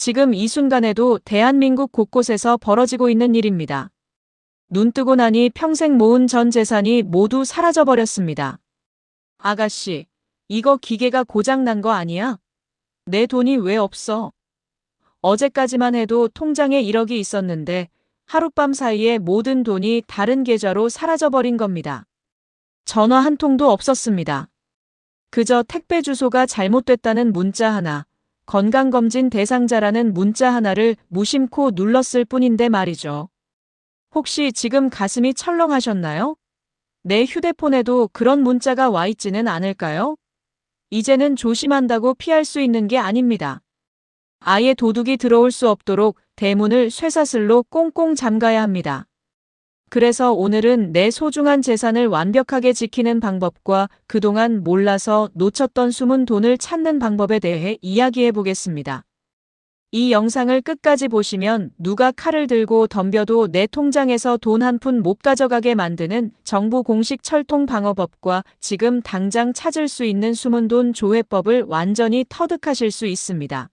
지금 이 순간에도 대한민국 곳곳에서 벌어지고 있는 일입니다. 눈 뜨고 나니 평생 모은 전 재산이 모두 사라져버렸습니다. 아가씨, 이거 기계가 고장난 거 아니야? 내 돈이 왜 없어? 어제까지만 해도 통장에 1억이 있었는데 하룻밤 사이에 모든 돈이 다른 계좌로 사라져버린 겁니다. 전화 한 통도 없었습니다. 그저 택배 주소가 잘못됐다는 문자 하나, 건강검진 대상자라는 문자 하나를 무심코 눌렀을 뿐인데 말이죠. 혹시 지금 가슴이 철렁하셨나요? 내 휴대폰에도 그런 문자가 와 있지는 않을까요? 이제는 조심한다고 피할 수 있는 게 아닙니다. 아예 도둑이 들어올 수 없도록 대문을 쇠사슬로 꽁꽁 잠가야 합니다. 그래서 오늘은 내 소중한 재산을 완벽하게 지키는 방법과 그동안 몰라서 놓쳤던 숨은 돈을 찾는 방법에 대해 이야기해 보겠습니다. 이 영상을 끝까지 보시면 누가 칼을 들고 덤벼도 내 통장에서 돈 한 푼 못 가져가게 만드는 정부 공식 철통 방어법과 지금 당장 찾을 수 있는 숨은 돈 조회법을 완전히 터득하실 수 있습니다.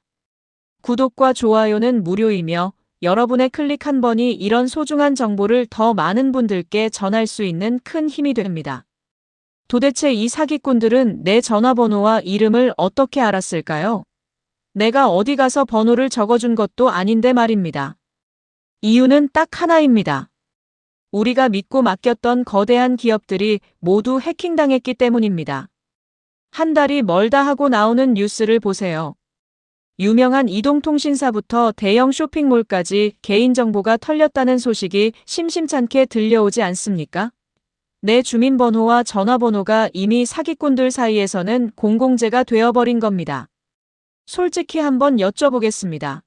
구독과 좋아요는 무료이며 여러분의 클릭 한 번이 이런 소중한 정보를 더 많은 분들께 전할 수 있는 큰 힘이 됩니다. 도대체 이 사기꾼들은 내 전화번호와 이름을 어떻게 알았을까요? 내가 어디 가서 번호를 적어준 것도 아닌데 말입니다. 이유는 딱 하나입니다. 우리가 믿고 맡겼던 거대한 기업들이 모두 해킹당했기 때문입니다. 한 달이 멀다 하고 나오는 뉴스를 보세요. 유명한 이동통신사부터 대형 쇼핑몰까지 개인정보가 털렸다는 소식이 심심찮게 들려오지 않습니까? 내 주민번호와 전화번호가 이미 사기꾼들 사이에서는 공공재가 되어버린 겁니다. 솔직히 한번 여쭤보겠습니다.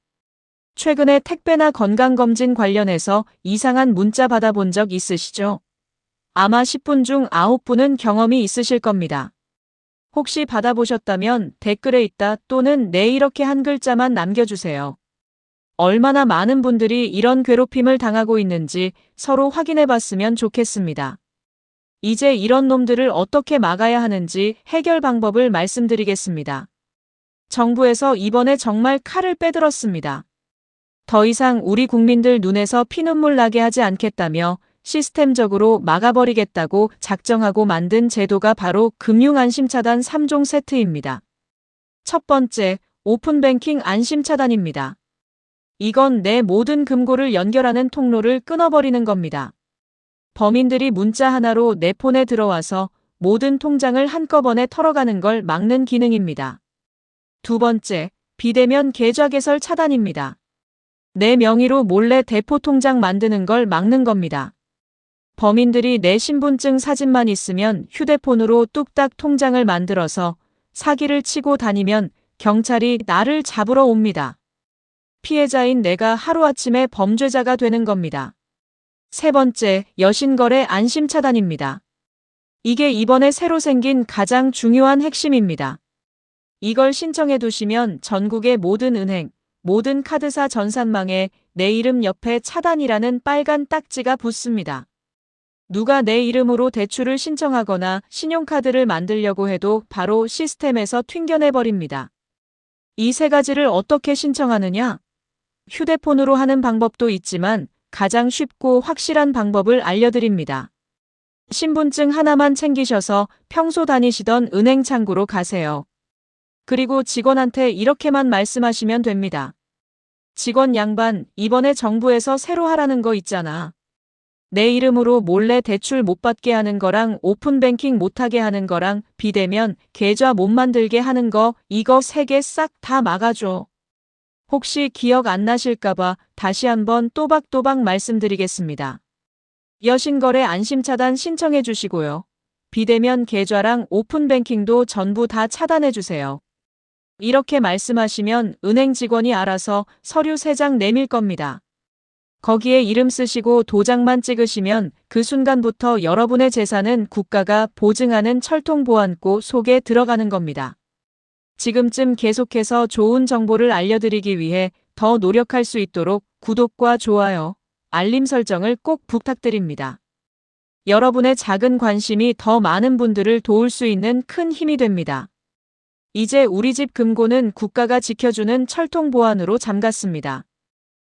최근에 택배나 건강검진 관련해서 이상한 문자 받아본 적 있으시죠? 아마 10분 중 9분은 경험이 있으실 겁니다. 혹시 받아보셨다면 댓글에 있다 또는 네 이렇게 한 글자만 남겨주세요. 얼마나 많은 분들이 이런 괴롭힘을 당하고 있는지 서로 확인해 봤으면 좋겠습니다. 이제 이런 놈들을 어떻게 막아야 하는지 해결 방법을 말씀드리겠습니다. 정부에서 이번에 정말 칼을 빼들었습니다. 더 이상 우리 국민들 눈에서 피눈물 나게 하지 않겠다며 시스템적으로 막아버리겠다고 작정하고 만든 제도가 바로 금융안심차단 3종 세트입니다. 첫 번째, 오픈뱅킹 안심차단입니다. 이건 내 모든 금고를 연결하는 통로를 끊어버리는 겁니다. 범인들이 문자 하나로 내 폰에 들어와서 모든 통장을 한꺼번에 털어가는 걸 막는 기능입니다. 두 번째, 비대면 계좌 개설 차단입니다. 내 명의로 몰래 대포 통장 만드는 걸 막는 겁니다. 범인들이 내 신분증 사진만 있으면 휴대폰으로 뚝딱 통장을 만들어서 사기를 치고 다니면 경찰이 나를 잡으러 옵니다. 피해자인 내가 하루아침에 범죄자가 되는 겁니다. 세 번째, 여신거래 안심 차단입니다. 이게 이번에 새로 생긴 가장 중요한 핵심입니다. 이걸 신청해 두시면 전국의 모든 은행, 모든 카드사 전산망에 내 이름 옆에 차단이라는 빨간 딱지가 붙습니다. 누가 내 이름으로 대출을 신청하거나 신용카드를 만들려고 해도 바로 시스템에서 튕겨내버립니다. 이 세 가지를 어떻게 신청하느냐? 휴대폰으로 하는 방법도 있지만 가장 쉽고 확실한 방법을 알려드립니다. 신분증 하나만 챙기셔서 평소 다니시던 은행 창구로 가세요. 그리고 직원한테 이렇게만 말씀하시면 됩니다. 직원 양반, 이번에 정부에서 새로 하라는 거 있잖아. 내 이름으로 몰래 대출 못 받게 하는 거랑 오픈뱅킹 못하게 하는 거랑 비대면 계좌 못 만들게 하는 거 이거 세 개 싹 다 막아줘. 혹시 기억 안 나실까봐 다시 한번 또박또박 말씀드리겠습니다. 여신거래 안심차단 신청해 주시고요. 비대면 계좌랑 오픈뱅킹도 전부 다 차단해 주세요. 이렇게 말씀하시면 은행 직원이 알아서 서류 3장 내밀 겁니다. 거기에 이름 쓰시고 도장만 찍으시면 그 순간부터 여러분의 재산은 국가가 보증하는 철통보안고 속에 들어가는 겁니다. 지금쯤 계속해서 좋은 정보를 알려드리기 위해 더 노력할 수 있도록 구독과 좋아요, 알림 설정을 꼭 부탁드립니다. 여러분의 작은 관심이 더 많은 분들을 도울 수 있는 큰 힘이 됩니다. 이제 우리 집 금고는 국가가 지켜주는 철통 보안으로 잠갔습니다.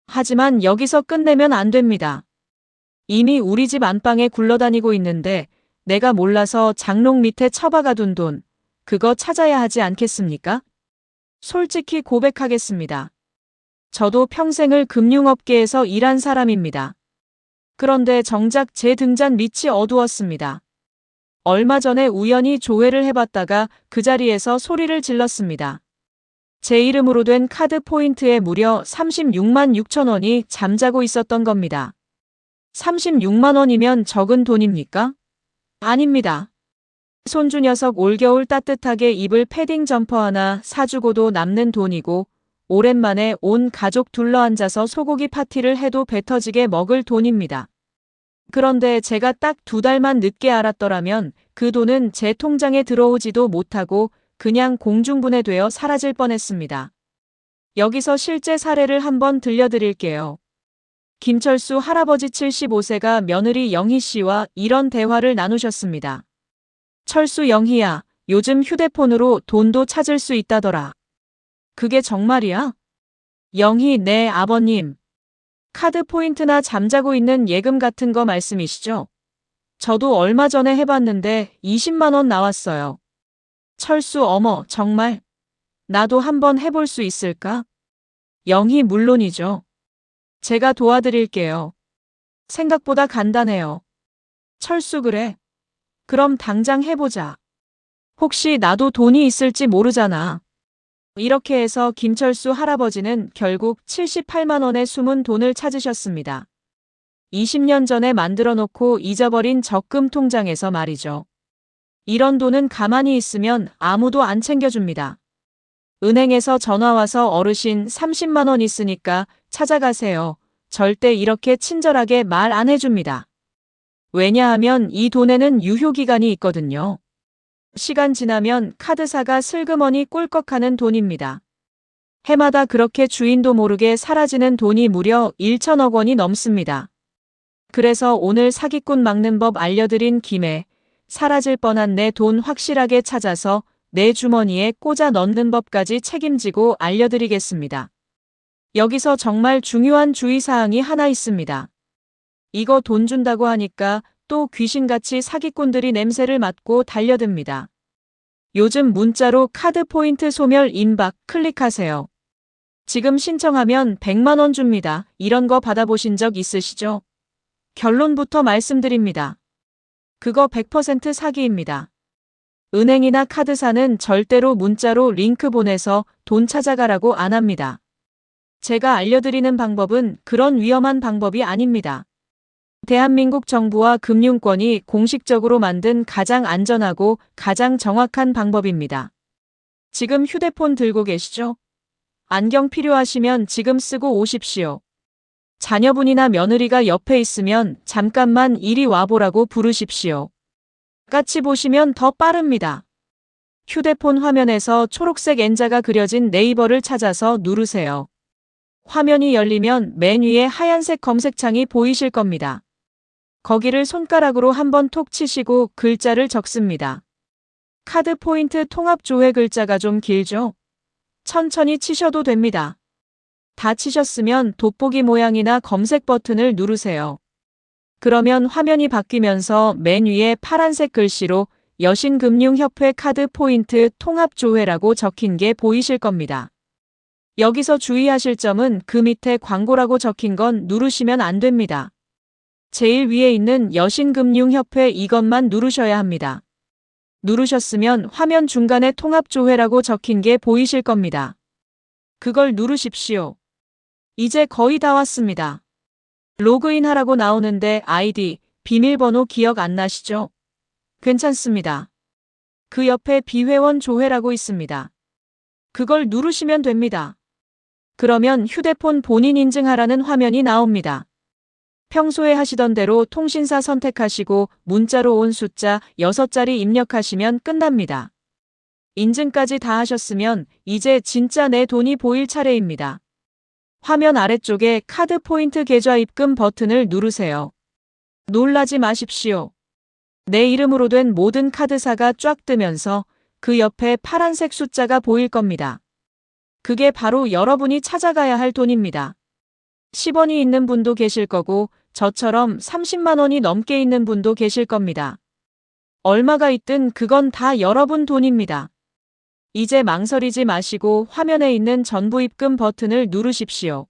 하지만 여기서 끝내면 안 됩니다. 이미 우리 집 안방에 굴러다니고 있는데 내가 몰라서 장롱 밑에 처박아 둔 돈, 그거 찾아야 하지 않겠습니까? 솔직히 고백하겠습니다. 저도 평생을 금융업계에서 일한 사람입니다. 그런데 정작 제 등잔 밑이 어두웠습니다. 얼마 전에 우연히 조회를 해봤다가 그 자리에서 소리를 질렀습니다. 제 이름으로 된 카드 포인트에 무려 36만 6천 원이 잠자고 있었던 겁니다. 36만 원이면 적은 돈입니까? 아닙니다. 손주 녀석 올겨울 따뜻하게 입을 패딩 점퍼 하나 사주고도 남는 돈이고 오랜만에 온 가족 둘러앉아서 소고기 파티를 해도 배 터지게 먹을 돈입니다. 그런데 제가 딱 두 달만 늦게 알았더라면 그 돈은 제 통장에 들어오지도 못하고 그냥 공중분해되어 사라질 뻔했습니다. 여기서 실제 사례를 한번 들려드릴게요. 김철수 할아버지 75세가 며느리 영희 씨와 이런 대화를 나누셨습니다. 철수 영희야, 요즘 휴대폰으로 돈도 찾을 수 있다더라. 그게 정말이야? 영희, 네, 아버님. 카드 포인트나 잠자고 있는 예금 같은 거 말씀이시죠? 저도 얼마 전에 해봤는데 20만원 나왔어요. 철수 어머, 정말? 나도 한번 해볼 수 있을까? 영희 물론이죠. 제가 도와드릴게요. 생각보다 간단해요. 철수 그래. 그럼 당장 해보자. 혹시 나도 돈이 있을지 모르잖아. 이렇게 해서 김철수 할아버지는 결국 78만 원의 숨은 돈을 찾으셨습니다. 20년 전에 만들어 놓고 잊어버린 적금 통장에서 말이죠. 이런 돈은 가만히 있으면 아무도 안 챙겨줍니다. 은행에서 전화와서 어르신 30만원 있으니까 찾아가세요. 절대 이렇게 친절하게 말 안 해줍니다. 왜냐하면 이 돈에는 유효기간이 있거든요. 시간 지나면 카드사가 슬그머니 꿀꺽하는 돈입니다. 해마다 그렇게 주인도 모르게 사라지는 돈이 무려 1천억 원이 넘습니다. 그래서 오늘 사기꾼 막는 법 알려드린 김에 사라질 뻔한 내 돈 확실하게 찾아서 내 주머니에 꽂아 넣는 법까지 책임지고 알려드리겠습니다. 여기서 정말 중요한 주의사항이 하나 있습니다. 이거 돈 준다고 하니까 또 귀신같이 사기꾼들이 냄새를 맡고 달려듭니다. 요즘 문자로 카드 포인트 소멸 임박 클릭하세요. 지금 신청하면 100만원 줍니다. 이런 거 받아보신 적 있으시죠? 결론부터 말씀드립니다. 그거 100% 사기입니다. 은행이나 카드사는 절대로 문자로 링크 보내서 돈 찾아가라고 안 합니다. 제가 알려드리는 방법은 그런 위험한 방법이 아닙니다. 대한민국 정부와 금융권이 공식적으로 만든 가장 안전하고 가장 정확한 방법입니다. 지금 휴대폰 들고 계시죠? 안경 필요하시면 지금 쓰고 오십시오. 자녀분이나 며느리가 옆에 있으면 잠깐만 이리 와보라고 부르십시오. 같이 보시면 더 빠릅니다. 휴대폰 화면에서 초록색 N자가 그려진 네이버를 찾아서 누르세요. 화면이 열리면 맨 위에 하얀색 검색창이 보이실 겁니다. 거기를 손가락으로 한번 톡 치시고 글자를 적습니다. 카드 포인트 통합 조회 글자가 좀 길죠? 천천히 치셔도 됩니다. 다 치셨으면 돋보기 모양이나 검색 버튼을 누르세요. 그러면 화면이 바뀌면서 맨 위에 파란색 글씨로 여신금융협회 카드 포인트 통합 조회라고 적힌 게 보이실 겁니다. 여기서 주의하실 점은 그 밑에 광고라고 적힌 건 누르시면 안 됩니다. 제일 위에 있는 여신금융협회 이것만 누르셔야 합니다. 누르셨으면 화면 중간에 통합조회라고 적힌 게 보이실 겁니다. 그걸 누르십시오. 이제 거의 다 왔습니다. 로그인 하라고 나오는데 아이디, 비밀번호 기억 안 나시죠? 괜찮습니다. 그 옆에 비회원 조회라고 있습니다. 그걸 누르시면 됩니다. 그러면 휴대폰 본인 인증하라는 화면이 나옵니다. 평소에 하시던 대로 통신사 선택하시고 문자로 온 숫자 6자리 입력하시면 끝납니다. 인증까지 다 하셨으면 이제 진짜 내 돈이 보일 차례입니다. 화면 아래쪽에 카드 포인트 계좌 입금 버튼을 누르세요. 놀라지 마십시오. 내 이름으로 된 모든 카드사가 쫙 뜨면서 그 옆에 파란색 숫자가 보일 겁니다. 그게 바로 여러분이 찾아가야 할 돈입니다. 10원이 있는 분도 계실 거고 저처럼 30만 원이 넘게 있는 분도 계실 겁니다. 얼마가 있든 그건 다 여러분 돈입니다. 이제 망설이지 마시고 화면에 있는 전부 입금 버튼을 누르십시오.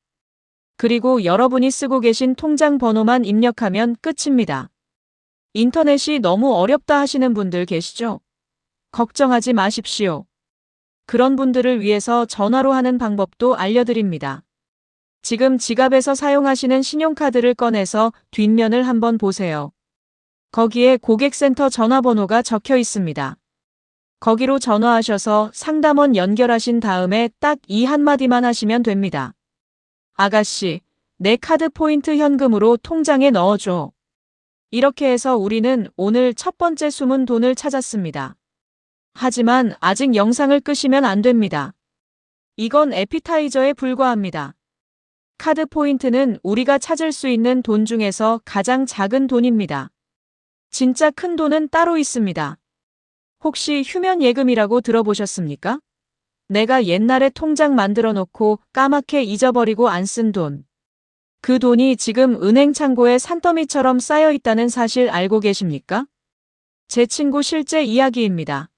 그리고 여러분이 쓰고 계신 통장 번호만 입력하면 끝입니다. 인터넷이 너무 어렵다 하시는 분들 계시죠? 걱정하지 마십시오. 그런 분들을 위해서 전화로 하는 방법도 알려드립니다. 지금 지갑에서 사용하시는 신용카드를 꺼내서 뒷면을 한번 보세요. 거기에 고객센터 전화번호가 적혀 있습니다. 거기로 전화하셔서 상담원 연결하신 다음에 딱 이 한마디만 하시면 됩니다. 아가씨, 내 카드 포인트 현금으로 통장에 넣어줘. 이렇게 해서 우리는 오늘 첫 번째 숨은 돈을 찾았습니다. 하지만 아직 영상을 끄시면 안 됩니다. 이건 에피타이저에 불과합니다. 카드 포인트는 우리가 찾을 수 있는 돈 중에서 가장 작은 돈입니다. 진짜 큰 돈은 따로 있습니다. 혹시 휴면 예금이라고 들어보셨습니까? 내가 옛날에 통장 만들어 놓고 까맣게 잊어버리고 안 쓴 돈. 그 돈이 지금 은행 창고에 산더미처럼 쌓여 있다는 사실 알고 계십니까? 제 친구 실제 이야기입니다.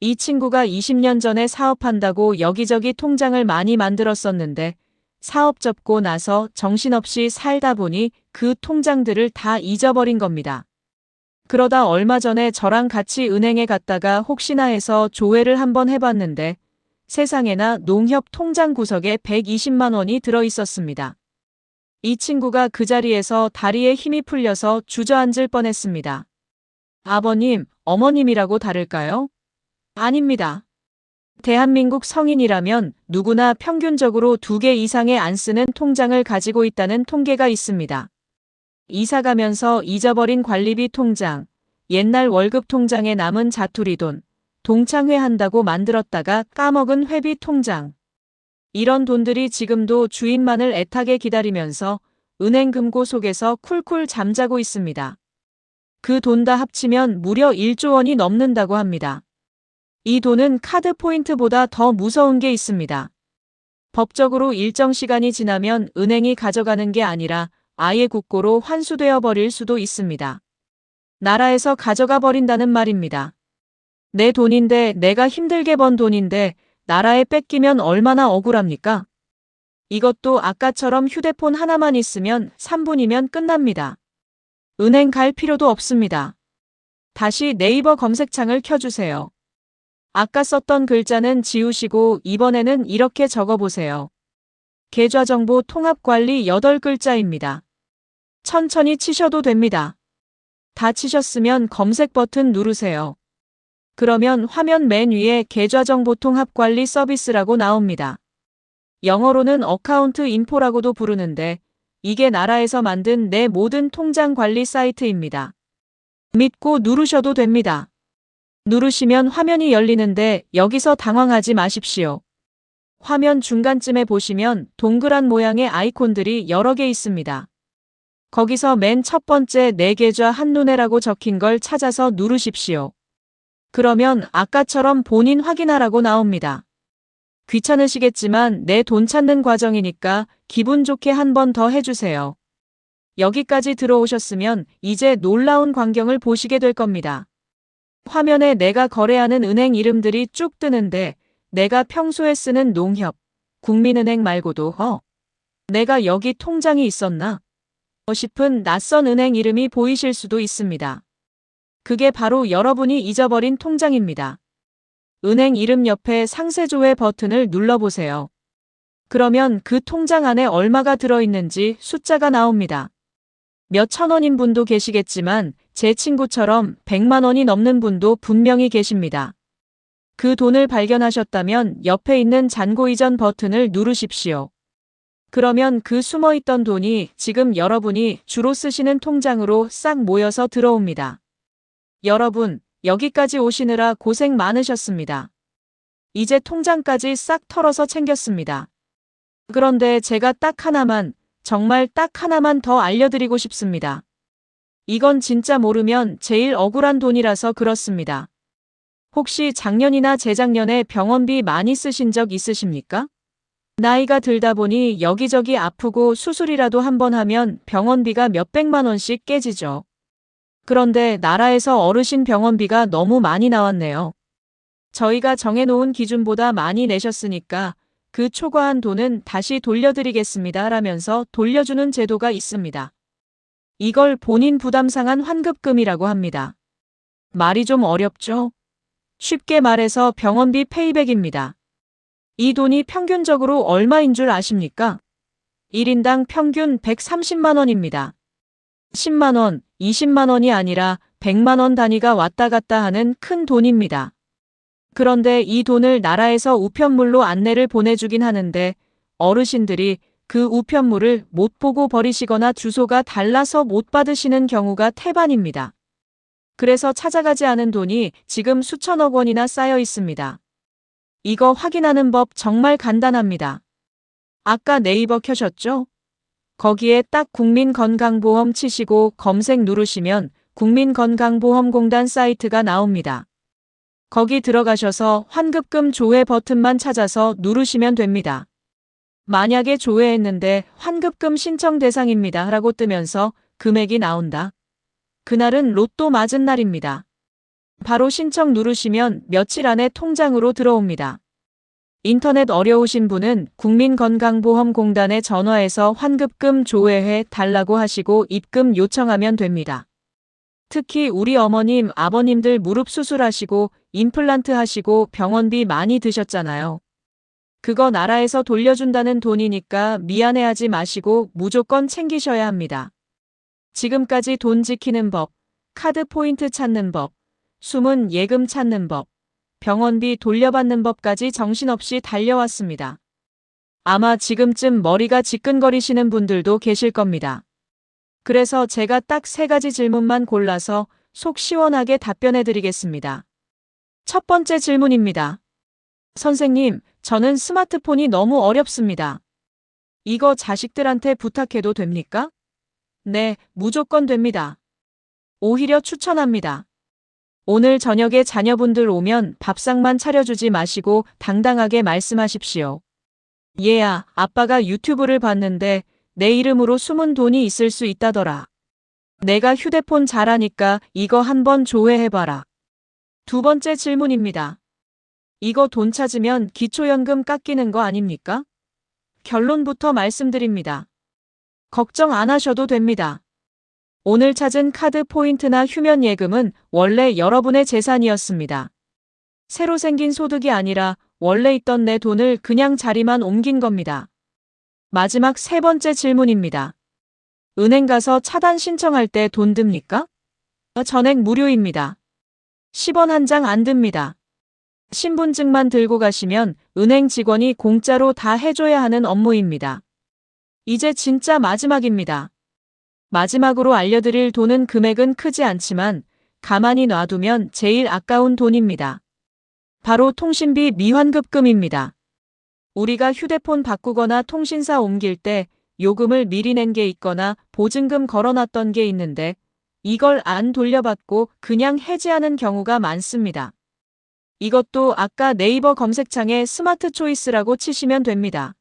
이 친구가 20년 전에 사업한다고 여기저기 통장을 많이 만들었었는데 사업 접고 나서 정신없이 살다 보니 그 통장들을 다 잊어버린 겁니다. 그러다 얼마 전에 저랑 같이 은행에 갔다가 혹시나 해서 조회를 한번 해봤는데 세상에나 농협 통장 구석에 120만 원이 들어 있었습니다. 이 친구가 그 자리에서 다리에 힘이 풀려서 주저앉을 뻔했습니다. 아버님, 어머님이라고 다를까요? 아닙니다. 대한민국 성인이라면 누구나 평균적으로 두 개 이상의 안 쓰는 통장을 가지고 있다는 통계가 있습니다. 이사 가면서 잊어버린 관리비 통장, 옛날 월급 통장에 남은 자투리 돈, 동창회 한다고 만들었다가 까먹은 회비 통장. 이런 돈들이 지금도 주인만을 애타게 기다리면서 은행 금고 속에서 쿨쿨 잠자고 있습니다. 그 돈 다 합치면 무려 1조 원이 넘는다고 합니다. 이 돈은 카드 포인트보다 더 무서운 게 있습니다. 법적으로 일정 시간이 지나면 은행이 가져가는 게 아니라 아예 국고로 환수되어 버릴 수도 있습니다. 나라에서 가져가 버린다는 말입니다. 내 돈인데 내가 힘들게 번 돈인데 나라에 뺏기면 얼마나 억울합니까? 이것도 아까처럼 휴대폰 하나만 있으면 3분이면 끝납니다. 은행 갈 필요도 없습니다. 다시 네이버 검색창을 켜주세요. 아까 썼던 글자는 지우시고 이번에는 이렇게 적어보세요. 계좌정보 통합관리 8글자입니다. 천천히 치셔도 됩니다. 다 치셨으면 검색 버튼 누르세요. 그러면 화면 맨 위에 계좌정보 통합관리 서비스라고 나옵니다. 영어로는 어카운트 인포라고도 부르는데 이게 나라에서 만든 내 모든 통장 관리 사이트입니다. 믿고 누르셔도 됩니다. 누르시면 화면이 열리는데 여기서 당황하지 마십시오. 화면 중간쯤에 보시면 동그란 모양의 아이콘들이 여러 개 있습니다. 거기서 맨 첫 번째 내 계좌 한눈에라고 적힌 걸 찾아서 누르십시오. 그러면 아까처럼 본인 확인하라고 나옵니다. 귀찮으시겠지만 내 돈 찾는 과정이니까 기분 좋게 한 번 더 해주세요. 여기까지 들어오셨으면 이제 놀라운 광경을 보시게 될 겁니다. 화면에 내가 거래하는 은행 이름들이 쭉 뜨는데 내가 평소에 쓰는 농협, 국민은행 말고도 어? 내가 여기 통장이 있었나? 싶은 낯선 은행 이름이 보이실 수도 있습니다. 그게 바로 여러분이 잊어버린 통장입니다. 은행 이름 옆에 상세조회 버튼을 눌러보세요. 그러면 그 통장 안에 얼마가 들어있는지 숫자가 나옵니다. 몇천 원인 분도 계시겠지만 제 친구처럼 100만 원이 넘는 분도 분명히 계십니다. 그 돈을 발견하셨다면 옆에 있는 잔고 이전 버튼을 누르십시오. 그러면 그 숨어있던 돈이 지금 여러분이 주로 쓰시는 통장으로 싹 모여서 들어옵니다. 여러분, 여기까지 오시느라 고생 많으셨습니다. 이제 통장까지 싹 털어서 챙겼습니다. 그런데 제가 딱 하나만, 정말 딱 하나만 더 알려드리고 싶습니다. 이건 진짜 모르면 제일 억울한 돈이라서 그렇습니다. 혹시 작년이나 재작년에 병원비 많이 쓰신 적 있으십니까? 나이가 들다 보니 여기저기 아프고 수술이라도 한 번 하면 병원비가 몇백만 원씩 깨지죠. 그런데 나라에서 어르신 병원비가 너무 많이 나왔네요. 저희가 정해놓은 기준보다 많이 내셨으니까 그 초과한 돈은 다시 돌려드리겠습니다. 라면서 돌려주는 제도가 있습니다. 이걸 본인 부담 상한 환급금이라고 합니다. 말이 좀 어렵죠? 쉽게 말해서 병원비 페이백입니다. 이 돈이 평균적으로 얼마인 줄 아십니까? 1인당 평균 130만 원입니다. 10만 원, 20만 원이 아니라 100만 원 단위가 왔다 갔다 하는 큰 돈입니다. 그런데 이 돈을 나라에서 우편물로 안내를 보내주긴 하는데 어르신들이 그 우편물을 못 보고 버리시거나 주소가 달라서 못 받으시는 경우가 태반입니다. 그래서 찾아가지 않은 돈이 지금 수천억 원이나 쌓여 있습니다. 이거 확인하는 법 정말 간단합니다. 아까 네이버 켜셨죠? 거기에 딱 국민건강보험 치시고 검색 누르시면 국민건강보험공단 사이트가 나옵니다. 거기 들어가셔서 환급금 조회 버튼만 찾아서 누르시면 됩니다. 만약에 조회했는데 환급금 신청 대상입니다 라고 뜨면서 금액이 나온다. 그날은 로또 맞은 날입니다. 바로 신청 누르시면 며칠 안에 통장으로 들어옵니다. 인터넷 어려우신 분은 국민건강보험공단에 전화해서 환급금 조회해 달라고 하시고 입금 요청하면 됩니다. 특히 우리 어머님, 아버님들 무릎 수술하시고 임플란트 하시고 병원비 많이 드셨잖아요. 그거 나라에서 돌려준다는 돈이니까 미안해하지 마시고 무조건 챙기셔야 합니다. 지금까지 돈 지키는 법, 카드 포인트 찾는 법, 숨은 예금 찾는 법, 병원비 돌려받는 법까지 정신없이 달려왔습니다. 아마 지금쯤 머리가 지끈거리시는 분들도 계실 겁니다. 그래서 제가 딱 세 가지 질문만 골라서 속 시원하게 답변해 드리겠습니다. 첫 번째 질문입니다. 선생님, 저는 스마트폰이 너무 어렵습니다. 이거 자식들한테 부탁해도 됩니까? 네, 무조건 됩니다. 오히려 추천합니다. 오늘 저녁에 자녀분들 오면 밥상만 차려주지 마시고 당당하게 말씀하십시오. 얘야, 아빠가 유튜브를 봤는데 내 이름으로 숨은 돈이 있을 수 있다더라. 내가 휴대폰 잘하니까 이거 한번 조회해봐라. 두 번째 질문입니다. 이거 돈 찾으면 기초연금 깎이는 거 아닙니까? 결론부터 말씀드립니다. 걱정 안 하셔도 됩니다. 오늘 찾은 카드 포인트나 휴면 예금은 원래 여러분의 재산이었습니다. 새로 생긴 소득이 아니라 원래 있던 내 돈을 그냥 자리만 옮긴 겁니다. 마지막 세 번째 질문입니다. 은행 가서 차단 신청할 때 돈 듭니까? 전액 무료입니다. 10원 한 장 안 듭니다. 신분증만 들고 가시면 은행 직원이 공짜로 다 해줘야 하는 업무입니다. 이제 진짜 마지막입니다. 마지막으로 알려드릴 돈은 금액은 크지 않지만 가만히 놔두면 제일 아까운 돈입니다. 바로 통신비 미환급금입니다. 우리가 휴대폰 바꾸거나 통신사 옮길 때 요금을 미리 낸 게 있거나 보증금 걸어놨던 게 있는데 이걸 안 돌려받고 그냥 해지하는 경우가 많습니다. 이것도 아까 네이버 검색창에 스마트 초이스라고 치시면 됩니다.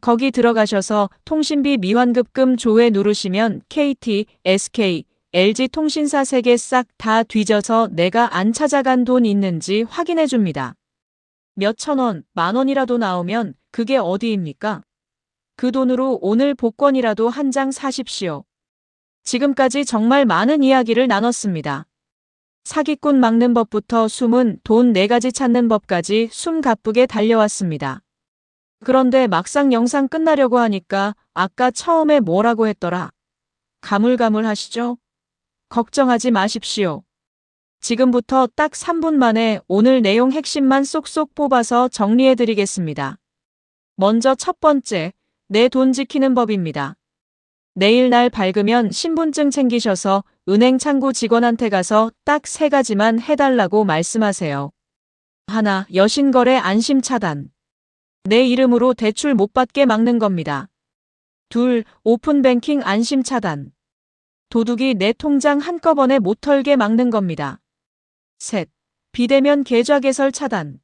거기 들어가셔서 통신비 미환급금 조회 누르시면 KT, SK, LG 통신사 3개 싹 다 뒤져서 내가 안 찾아간 돈 있는지 확인해 줍니다. 몇천 원, 만 원이라도 나오면 그게 어디입니까? 그 돈으로 오늘 복권이라도 한 장 사십시오. 지금까지 정말 많은 이야기를 나눴습니다. 사기꾼 막는 법부터 숨은 돈 4가지 찾는 법까지 숨 가쁘게 달려왔습니다. 그런데 막상 영상 끝나려고 하니까 아까 처음에 뭐라고 했더라. 가물가물 하시죠? 걱정하지 마십시오. 지금부터 딱 3분 만에 오늘 내용 핵심만 쏙쏙 뽑아서 정리해 드리겠습니다. 먼저 첫 번째, 내 돈 지키는 법입니다. 내일 날 밝으면 신분증 챙기셔서 은행 창구 직원한테 가서 딱 세 가지만 해달라고 말씀하세요. 하나, 여신거래 안심 차단. 내 이름으로 대출 못 받게 막는 겁니다. 둘, 오픈뱅킹 안심 차단. 도둑이 내 통장 한꺼번에 못 털게 막는 겁니다. 셋, 비대면 계좌 개설 차단.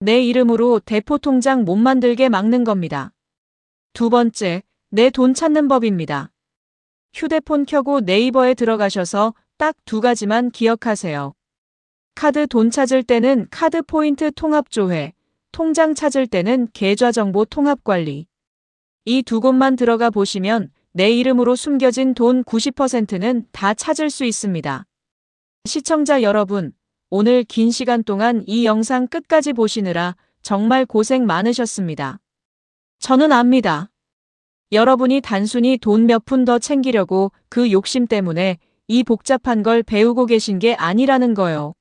내 이름으로 대포 통장 못 만들게 막는 겁니다. 두 번째, 내 돈 찾는 법입니다. 휴대폰 켜고 네이버에 들어가셔서 딱 두 가지만 기억하세요. 카드 돈 찾을 때는 카드 포인트 통합 조회, 통장 찾을 때는 계좌 정보 통합 관리. 이 두 곳만 들어가 보시면 내 이름으로 숨겨진 돈 90%는 다 찾을 수 있습니다. 시청자 여러분, 오늘 긴 시간 동안 이 영상 끝까지 보시느라 정말 고생 많으셨습니다. 저는 압니다. 여러분이 단순히 돈 몇 푼 더 챙기려고 그 욕심 때문에 이 복잡한 걸 배우고 계신 게 아니라는 거요.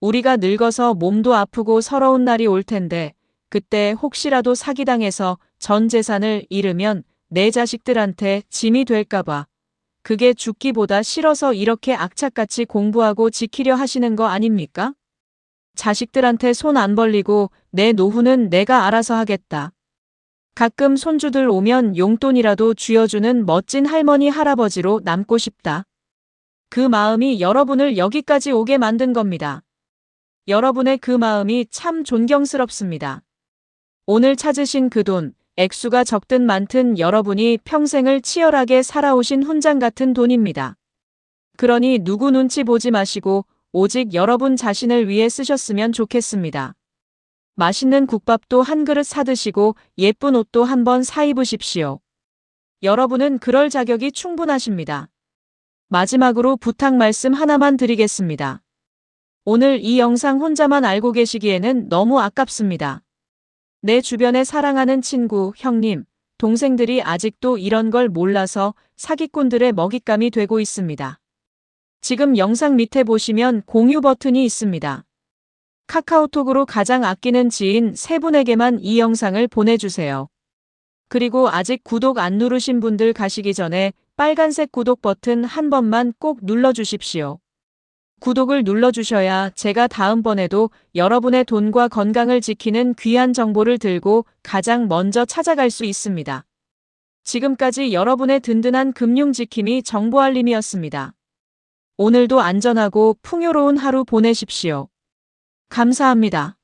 우리가 늙어서 몸도 아프고 서러운 날이 올 텐데 그때 혹시라도 사기당해서 전 재산을 잃으면 내 자식들한테 짐이 될까봐 그게 죽기보다 싫어서 이렇게 악착같이 공부하고 지키려 하시는 거 아닙니까? 자식들한테 손 안 벌리고 내 노후는 내가 알아서 하겠다. 가끔 손주들 오면 용돈이라도 쥐어주는 멋진 할머니 할아버지로 남고 싶다. 그 마음이 여러분을 여기까지 오게 만든 겁니다. 여러분의 그 마음이 참 존경스럽습니다. 오늘 찾으신 그 돈, 액수가 적든 많든 여러분이 평생을 치열하게 살아오신 훈장 같은 돈입니다. 그러니 누구 눈치 보지 마시고 오직 여러분 자신을 위해 쓰셨으면 좋겠습니다. 맛있는 국밥도 한 그릇 사드시고 예쁜 옷도 한 번 사입으십시오. 여러분은 그럴 자격이 충분하십니다. 마지막으로 부탁 말씀 하나만 드리겠습니다. 오늘 이 영상 혼자만 알고 계시기에는 너무 아깝습니다. 내 주변에 사랑하는 친구, 형님, 동생들이 아직도 이런 걸 몰라서 사기꾼들의 먹잇감이 되고 있습니다. 지금 영상 밑에 보시면 공유 버튼이 있습니다. 카카오톡으로 가장 아끼는 지인 세 분에게만 이 영상을 보내주세요. 그리고 아직 구독 안 누르신 분들 가시기 전에 빨간색 구독 버튼 한 번만 꼭 눌러주십시오. 구독을 눌러주셔야 제가 다음번에도 여러분의 돈과 건강을 지키는 귀한 정보를 들고 가장 먼저 찾아갈 수 있습니다. 지금까지 여러분의 든든한 금융 지킴이 정보알림이었습니다. 오늘도 안전하고 풍요로운 하루 보내십시오. 감사합니다.